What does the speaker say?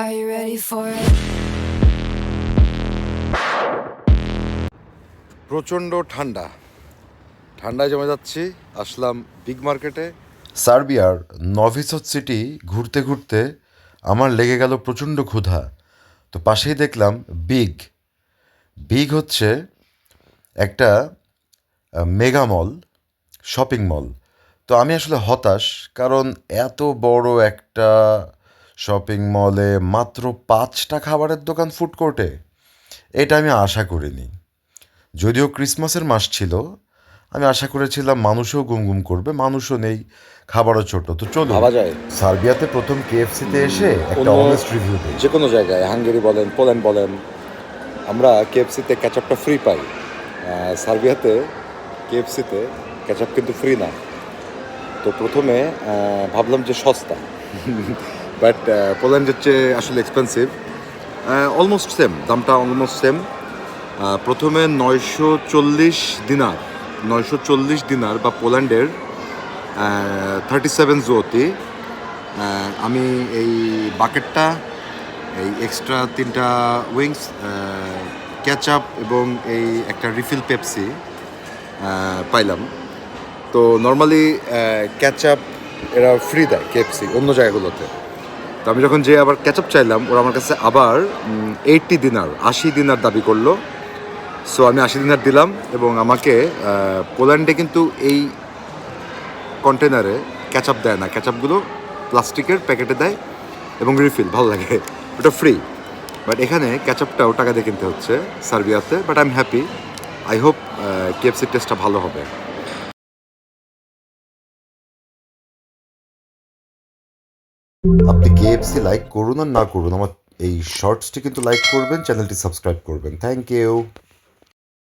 Are you ready for it? প্রচণ্ড ঠান্ডা। ঠান্ডায় জমে যাচ্ছি আসলাম বিগ মার্কেটে সার্বিয়ার নভিসত সিটি ঘুরতে ঘুরতে আমার লেগে গেল প্রচণ্ড ক্ষুধা। তো পাশেই দেখলাম বিগ বিগ হচ্ছে একটা মেগা মল শপিং মল তো আমি আসলে হতাশ কারণ এত বড় একটা শপিং মলে মাত্র পাঁচটা খাবারের দোকান ফুড কোর্টে। এটা আমি আশা করিনি। যদিও ক্রিসমাসের মাস ছিল আমি আশা করেছিলাম মানুষও গুমগুম করবে মানুষও নেই খাবারও ছোট। তো চলো সার্বিয়াতে প্রথম কেএফসিতে এসে একটা অনেস্ট রিভিউ দিই যে কোনো জায়গায় হাঙ্গেরি বলেন পোল্যান্ড বলেন আমরা কেএফসিতে ক্যাচআপটা ফ্রি পাই। সার্বিয়াতে কেএফসিতে ক্যাচআপ কিন্তু ফ্রি না। তো প্রথমে ভাবলাম যে সস্তা। বাট পোল্যান্ডের চেয়ে আসলে এক্সপেন্সিভ অলমোস্ট সেম দামটা অলমোস্ট সেম প্রথমে নয়শো চল্লিশ দিনার, নয়শো চল্লিশ দিনার বা পোল্যান্ডের থার্টি সেভেন জোতি আমি এই বাকেটটা, এই এক্সট্রা তিনটা উইংস ক্যাচআপ এবং এই একটা রিফিল পেপসি পাইলাম। তো নর্মালি ক্যাচআপ এরা ফ্রি দেয় কেএফসি অন্য জায়গাগুলোতে। তো আমি যখন যে আবার ক্যাচআপ চাইলাম, ওরা আমার কাছে আবার এইটটি দিনার আশি দিনার দাবি করল। সো আমি আশি দিনার দিলাম এবং আমাকে পোল্যান্ডে কিন্তু এই কন্টেনারে ক্যাচআপ দেয় না। ক্যাচআপগুলো প্লাস্টিকের প্যাকেটে দেয় এবং রিফিল ভালো লাগে। ওটা ফ্রি বাট এখানে ক্যাচআপটাও টাকা দিয়ে কিনতে হচ্ছে সার্বিয়াতে but I am happy I hope কেএফসির টেস্টটা ভালো হবে। আপনি কেএফসি লাইক করুন আর না করুন, আমার এই শর্টসটি কিন্তু লাইক করবেন চ্যানেলটি সাবস্ক্রাইব করবেন। Thank you